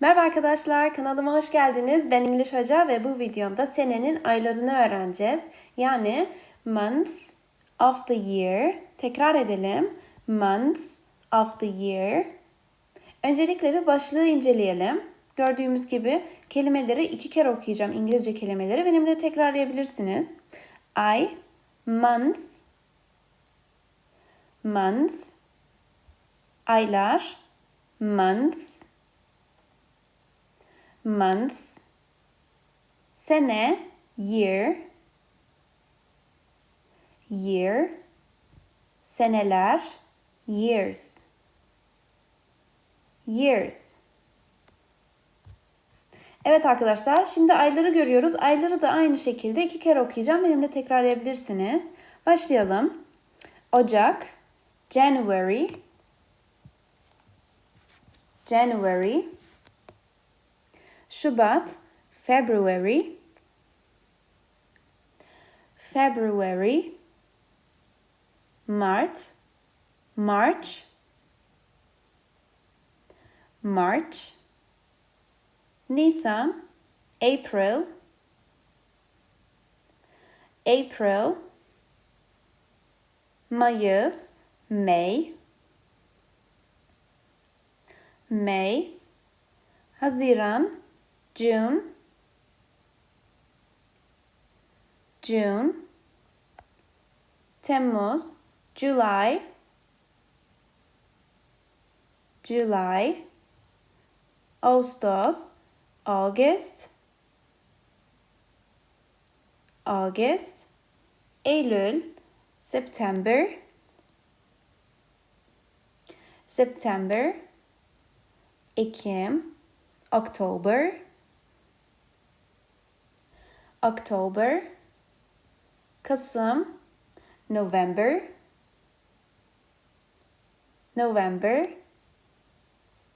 Merhaba arkadaşlar, kanalıma hoş geldiniz. Ben İngiliz Hoca ve bu videomda senenin aylarını öğreneceğiz. Yani months of the year. Tekrar edelim. Months of the year. Öncelikle bir başlığı inceleyelim. Gördüğümüz gibi kelimeleri iki kere okuyacağım. İngilizce kelimeleri benimle tekrarlayabilirsiniz. Ay, month, month, aylar, months, months, sene, year, year, seneler, years, years. Evet arkadaşlar, şimdi ayları görüyoruz. Ayları da aynı şekilde iki kere okuyacağım. Benimle tekrarlayabilirsiniz. Başlayalım. Ocak, January, January, Şubat, February, February, March, March, March, Nisan, April, April, Mayıs, May, May, Haziran, June, June, Temmuz, July, July, Ağustos, August, August, Eylül, September, September, Ekim, October, October, Kasım, November, November,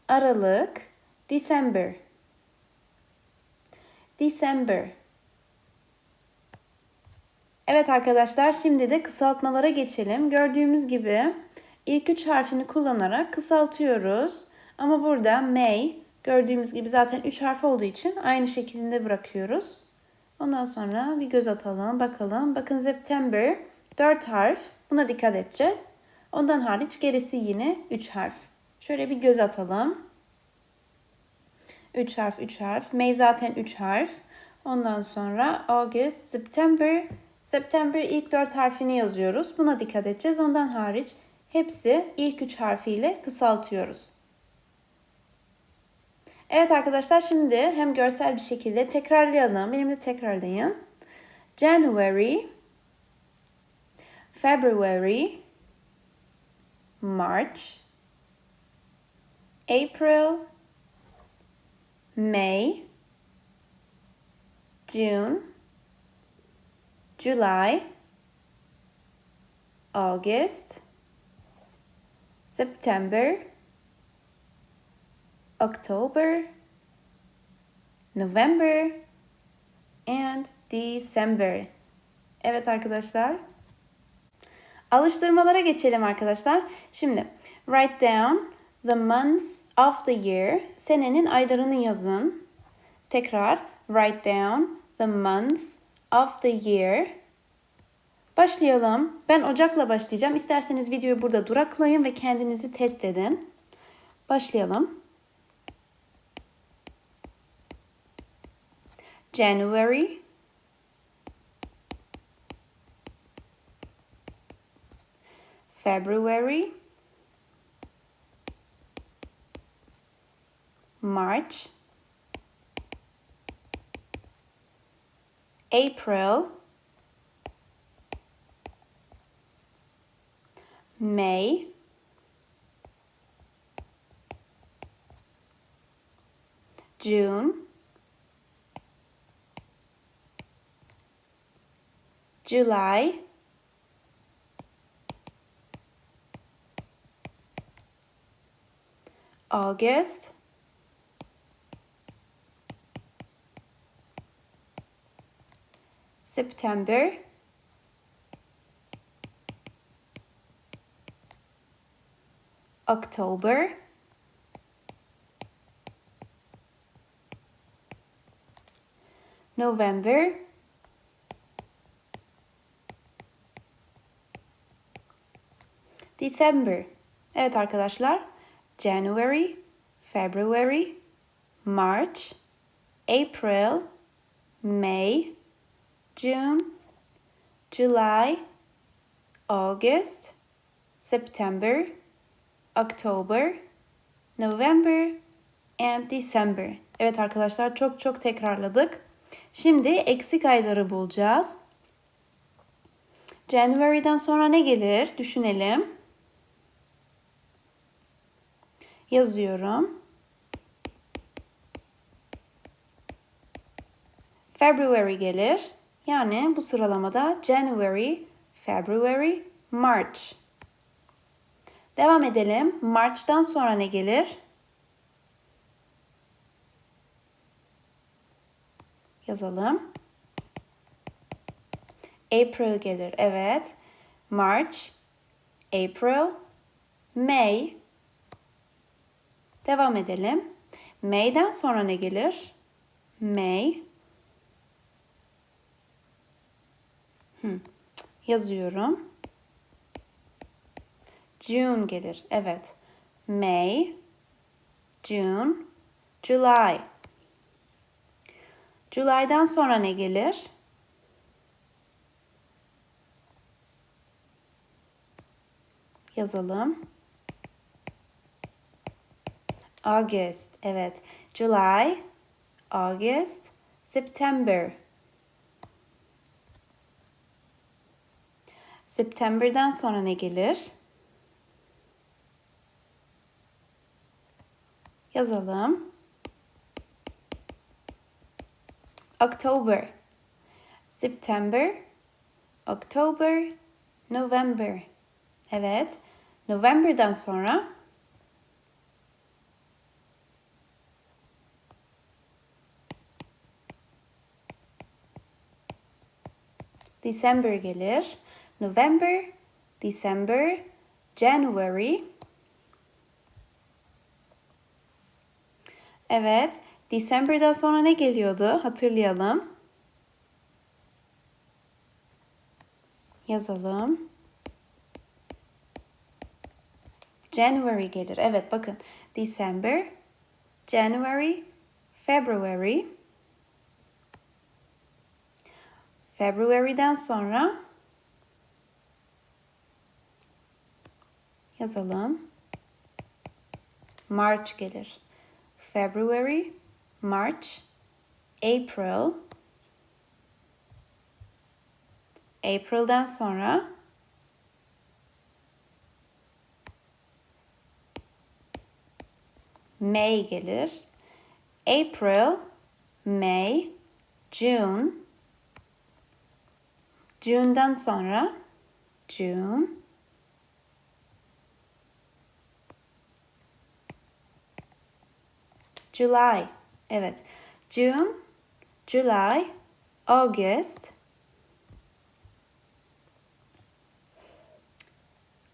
Aralık, December, December. Evet arkadaşlar şimdi de kısaltmalara geçelim. Gördüğümüz gibi ilk üç harfini kullanarak kısaltıyoruz. Ama burada May gördüğümüz gibi zaten üç harf olduğu için aynı şekilde bırakıyoruz. Ondan sonra bir göz atalım bakalım. Bakın September 4 harf. Buna dikkat edeceğiz. Ondan hariç gerisi yine 3 harf. Şöyle bir göz atalım. 3 harf 3 harf. May zaten 3 harf. Ondan sonra August, September. September ilk 4 harfini yazıyoruz. Buna dikkat edeceğiz. Ondan hariç hepsi ilk 3 harfiyle kısaltıyoruz. Evet arkadaşlar şimdi hem görsel bir şekilde tekrarlayalım. Benimle tekrarlayın. January, February, March, April, May, June, July, August, September, October, November and December. Evet arkadaşlar. Alıştırmalara geçelim arkadaşlar. Şimdi write down the months of the year. Senenin aylarını yazın. Tekrar write down the months of the year. Başlayalım. Ben Ocak'la başlayacağım. İsterseniz videoyu burada duraklayın ve kendinizi test edin. Başlayalım. January, February, March, April, May, June, July, August, September, October, November, December. Evet arkadaşlar. January, February, March, April, May, June, July, August, September, October, November and December. Evet arkadaşlar çok çok tekrarladık. Şimdi eksik ayları bulacağız. January'den sonra ne gelir? Düşünelim. Yazıyorum. February gelir. Yani bu sıralamada January, February, March. Devam edelim. March'tan sonra ne gelir? Yazalım. April gelir. Evet. March, April, May. Devam edelim. May'den sonra ne gelir? May. Hmm. Yazıyorum. June gelir. Evet. May, June, July. July'dan sonra ne gelir? Yazalım. August. Evet. July, August, September. September'dan sonra ne gelir? Yazalım. October. September, October, November. Evet. November'dan sonra December gelir. November, December, January. Evet. December'dan sonra ne geliyordu? Hatırlayalım. Yazalım. January gelir. Evet bakın. December, January, February. February'den sonra yazalım. March gelir. February, March, April. April'den sonra May gelir. April, May, June. June'dan sonra June. July. Evet. June, July, August.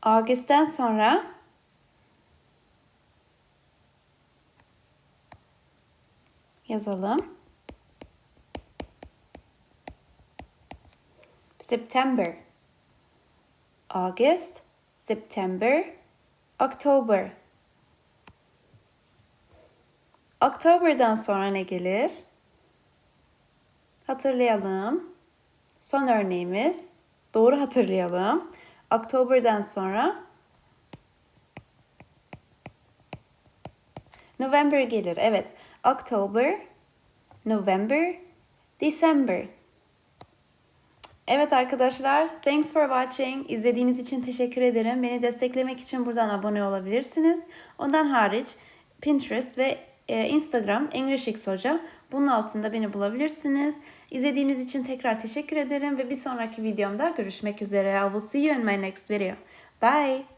August'ten sonra yazalım. September, August, September, October. October'dan sonra ne gelir? Hatırlayalım. Son örneğimiz. Doğru hatırlayalım. October'dan sonra November gelir. Evet. October, November, December. Evet arkadaşlar, thanks for watching. İzlediğiniz için teşekkür ederim. Beni desteklemek için buradan abone olabilirsiniz. Ondan hariç Pinterest ve e, Instagram English Hoca. Bunun altında beni bulabilirsiniz. İzlediğiniz için tekrar teşekkür ederim ve bir sonraki videomda görüşmek üzere. I will see you in my next video. Bye.